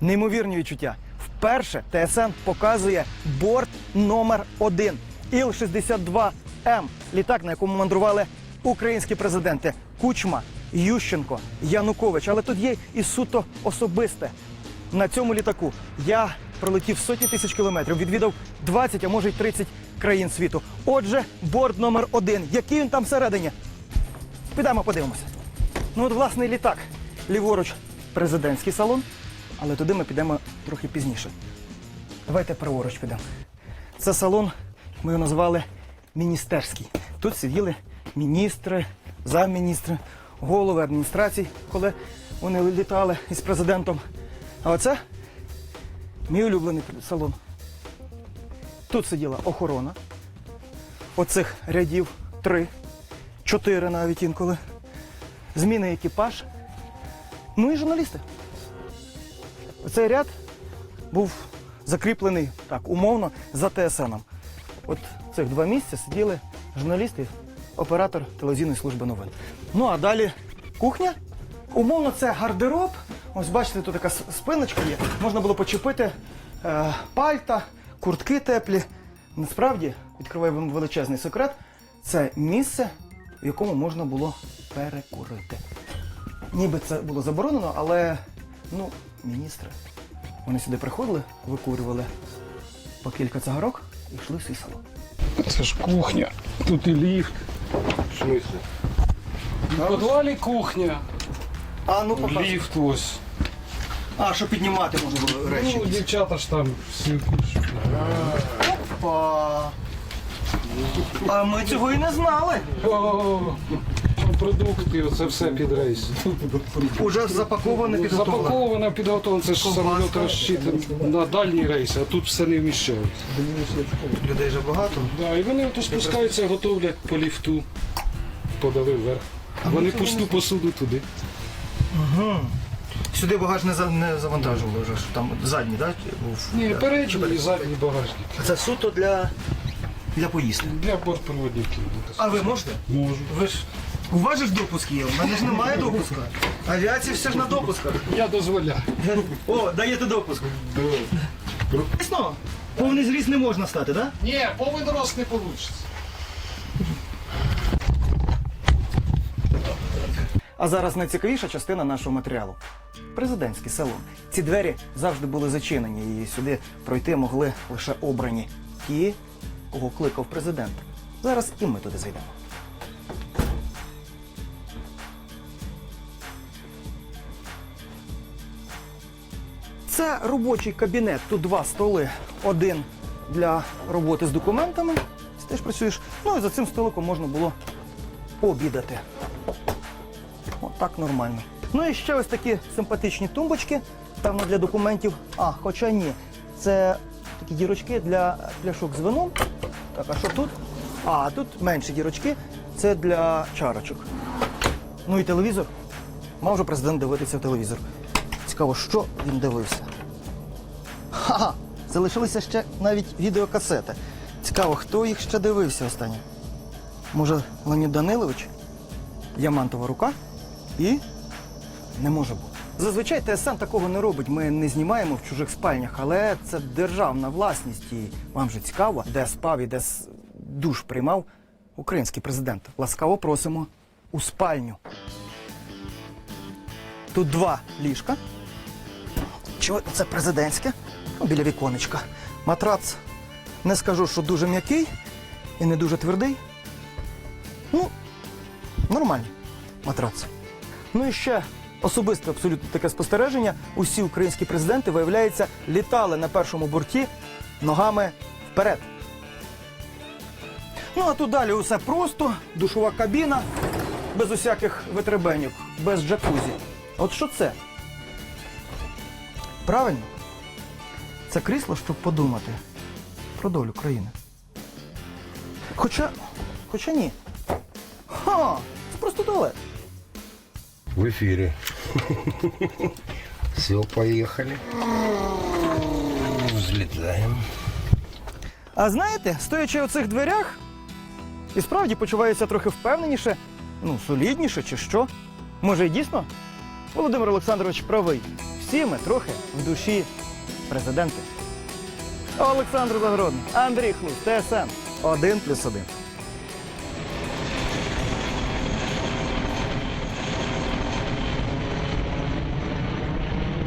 Неймовірні відчуття. Вперше ТСН показує борт номер 1 Іл-62М. Літак, на якому мандрували українські президенти Кучма, Ющенко, Янукович. Але тут є і суто особисте. На цьому літаку я пролетів сотні тисяч кілометрів, відвідав 20, а може й 30 країн світу. Отже, борт номер 1 Який він там всередині? Підемо подивимося. Ну от власний літак. Ліворуч президентський салон, але туди ми підемо трохи пізніше. Давайте праворуч підемо. Це салон, ми його назвали міністерський. Тут сиділи міністри, замміністри, голови адміністрацій, коли вони літали із президентом. А оце мій улюблений салон. Тут сиділа охорона. Оцих рядів три, чотири навіть інколи. Зміни екіпаж. Ну і журналісти. Цей ряд був закріплений так, умовно за ТСНом. От цих два місця сиділи журналісти, оператор телевізійної служби новин. Ну а далі кухня. Умовно, це гардероб. Ось бачите, тут така спиночка є. Можна було почепити е, пальта, куртки теплі. Насправді, відкриваю вам величезний секрет, це місце, в якому можна було перекурити. Ніби це було заборонено, але ну, міністри. Вони сюди приходили, викурювали по кілька цигарок і йшли в свій салон. Це ж кухня. Тут і ліфт. В підвалі кухня, А, ну покажи. ліфт ось. А, що піднімати можна було речі. Ну, дівчата ж там всі. Опа. А ми цього і не знали. О, Продукти, оце все під рейс. Уже запаковане, підготовлене. Запаковано, підготовлено, це ж самоліт розчитаний на дальні рейси, а тут все не вміщається. Людей вже багато. Да, і вони ото спускаються, готовлять по ліфту, подали вверх. Вони пусту посуду туди. Сюди багаж не, за, не завантажували вже, що там задній, так? Був. Ні, передній і задній багажник. Це суто для, для поїздки. Для бортпроводників. А ви можете? Можу. Ви ж. У вас же ж допуск є, у мене ж немає допуска. Авіація все ж на допусках. Я дозволяю. О, даєте допуск. Звісно, повний зріст не можна стати, так? Ні, повний рост не вийде. А зараз найцікавіша частина нашого матеріалу. Президентський салон. Ці двері завжди були зачинені, і сюди пройти могли лише обрані ті, кого кликав президент. Зараз і ми туди зайдемо. Це робочий кабінет. Тут два столи. Один для роботи з документами. Ти теж працюєш. Ну і за цим столиком можна було пообідати. Отак нормально. Ну і ще ось такі симпатичні тумбочки, певно, для документів. А, хоча ні. Це такі дірочки для пляшок з вином. Так, а що тут? А, тут менші дірочки. Це для чарочок. Ну і телевізор. Мав же президент дивитися телевізор. Цікаво, що він дивився. Ха-ха! Залишилися ще навіть відеокасети. Цікаво, хто їх ще дивився останнє? Може, Леонід Данилович? Ямантова рука і не може бути. Зазвичай ТСН такого не робить. Ми не знімаємо в чужих спальнях, але це державна власність. І вам же цікаво, де спав і де душ приймав український президент. Ласкаво просимо у спальню. Тут два ліжка. Чого це президентське? Біля віконечка. Матрац не скажу, що дуже м'який і не дуже твердий. Ну, нормальний матрац. Ну і ще особисте абсолютно таке спостереження. Усі українські президенти, виявляється, літали на першому борті ногами вперед. Ну а тут далі усе просто, душова кабіна, без усяких витребеньок, без джакузі. От що це? Правильно? Це крісло, щоб подумати про долю країни. Хоча. Хоча ні. Ха! Це просто туалет. В эфире. Все, поехали. Взлетаем. А знаєте, стоячи у цих дверях, і справді почувається трохи впевненіше, ну, солідніше чи що. Може, і дійсно? Володимир Олександрович правий. всі ми трохи в душі президенти. Олександр Загородний, Андрій Хлус, ТСН 1+,1.